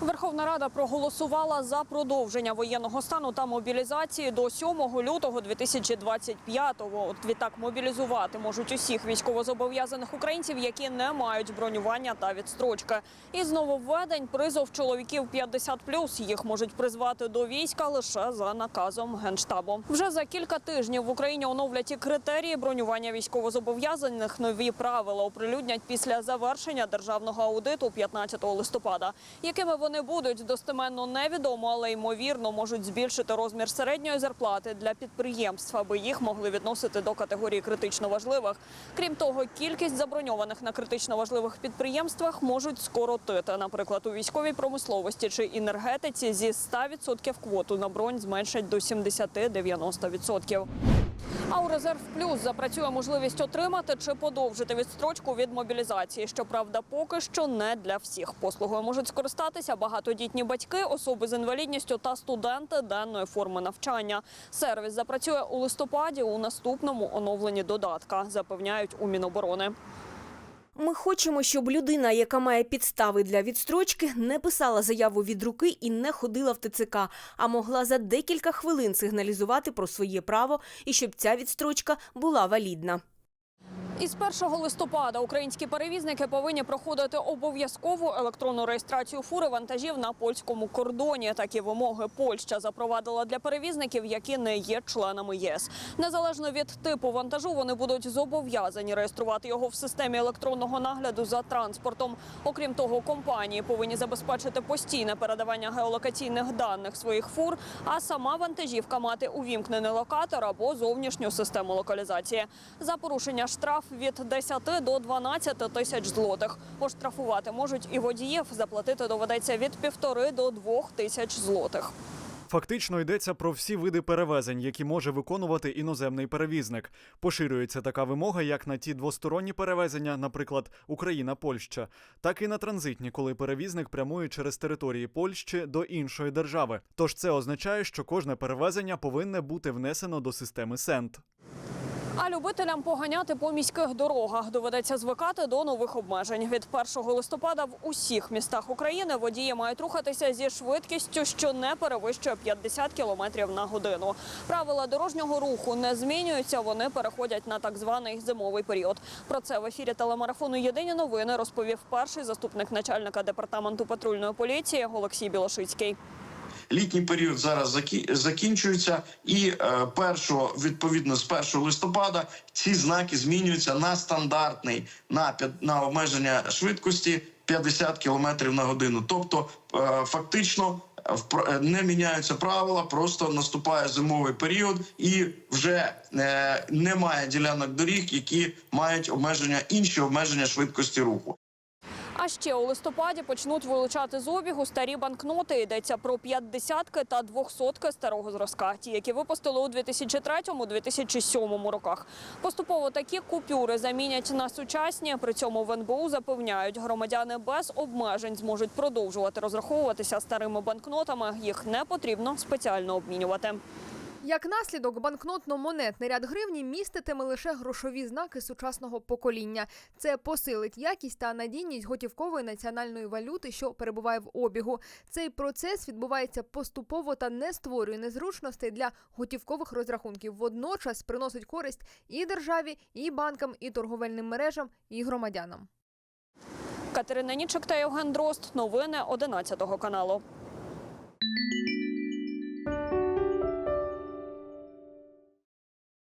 Верховна Рада проголосувала за продовження воєнного стану та мобілізації до 7 лютого 2025-го. От відтак мобілізувати можуть усіх військовозобов'язаних українців, які не мають бронювання та відстрочки. Із нововведень призов чоловіків 50+. Їх можуть призвати до війська лише за наказом генштабу. Вже за кілька тижнів в Україні оновлять і критерії бронювання військовозобов'язаних. Нові правила оприлюднять після завершення державного аудиту 15 листопада. Якими вони будуть достеменно невідомо, але ймовірно можуть збільшити розмір середньої зарплати для підприємств, аби їх могли відносити до категорії критично важливих. Крім того, кількість заброньованих на критично важливих підприємствах можуть скоротити. Наприклад, у військовій промисловості чи енергетиці зі 100% квоту на бронь зменшать до 70-90%. А у резерв плюс запрацює можливість отримати чи подовжити відстрочку від мобілізації. Щоправда, поки що не для всіх. Послугою можуть скористатися багатодітні батьки, особи з інвалідністю та студенти денної форми навчання. Сервіс запрацює у листопаді у наступному оновленні додатка, запевняють у Міноборони. Ми хочемо, щоб людина, яка має підстави для відстрочки, не писала заяву від руки і не ходила в ТЦК, а могла за декілька хвилин сигналізувати про своє право і щоб ця відстрочка була валідна. Із 1 листопада українські перевізники повинні проходити обов'язкову електронну реєстрацію фури вантажів на польському кордоні. Такі вимоги Польща запровадила для перевізників, які не є членами ЄС. Незалежно від типу вантажу, вони будуть зобов'язані реєструвати його в системі електронного нагляду за транспортом. Окрім того, компанії повинні забезпечити постійне передавання геолокаційних даних своїх фур, а сама вантажівка мати увімкнений локатор або зовнішню систему локалізації. За порушення штраф від 10 до 12 тисяч злотих. Оштрафувати можуть і водіїв. Заплатити доведеться від півтори до двох тисяч злотих. Фактично йдеться про всі види перевезень, які може виконувати іноземний перевізник. Поширюється така вимога як на ті двосторонні перевезення, наприклад, Україна-Польща, так і на транзитні, коли перевізник прямує через території Польщі до іншої держави. Тож це означає, що кожне перевезення повинне бути внесено до системи СЕНТ. А любителям поганяти по міських дорогах доведеться звикати до нових обмежень. Від 1 листопада в усіх містах України водії мають рухатися зі швидкістю, що не перевищує 50 км на годину. Правила дорожнього руху не змінюються. Вони переходять на так званий зимовий період. Про це в ефірі телемарафону Єдині новини розповів перший заступник начальника департаменту патрульної поліції Олексій Білошицький. Літній період зараз закі- закінчується, і е, першого відповідно з 1 листопада ці знаки змінюються на стандартний на на обмеження швидкості 50 км на годину. Тобто, е, фактично. е, Не міняються правила, просто наступає зимовий період, і вже немає ділянок доріг, які мають обмеження інші обмеження швидкості руху. А ще у листопаді почнуть вилучати з обігу старі банкноти. Йдеться про 50-ки та 200-ки старого зразка, ті, які випустили у 2003-2007 роках. Поступово такі купюри замінять на сучасні. При цьому в НБУ запевняють, громадяни без обмежень зможуть продовжувати розраховуватися старими банкнотами. Їх не потрібно спеціально обмінювати. Як наслідок, банкнотно-монетний ряд гривні міститиме лише грошові знаки сучасного покоління. Це посилить якість та надійність готівкової національної валюти, що перебуває в обігу. Цей процес відбувається поступово та не створює незручностей для готівкових розрахунків. Водночас приносить користь і державі, і банкам, і торговельним мережам, і громадянам. Катерина Нічик та Євген Дрозд. Новини 11 каналу.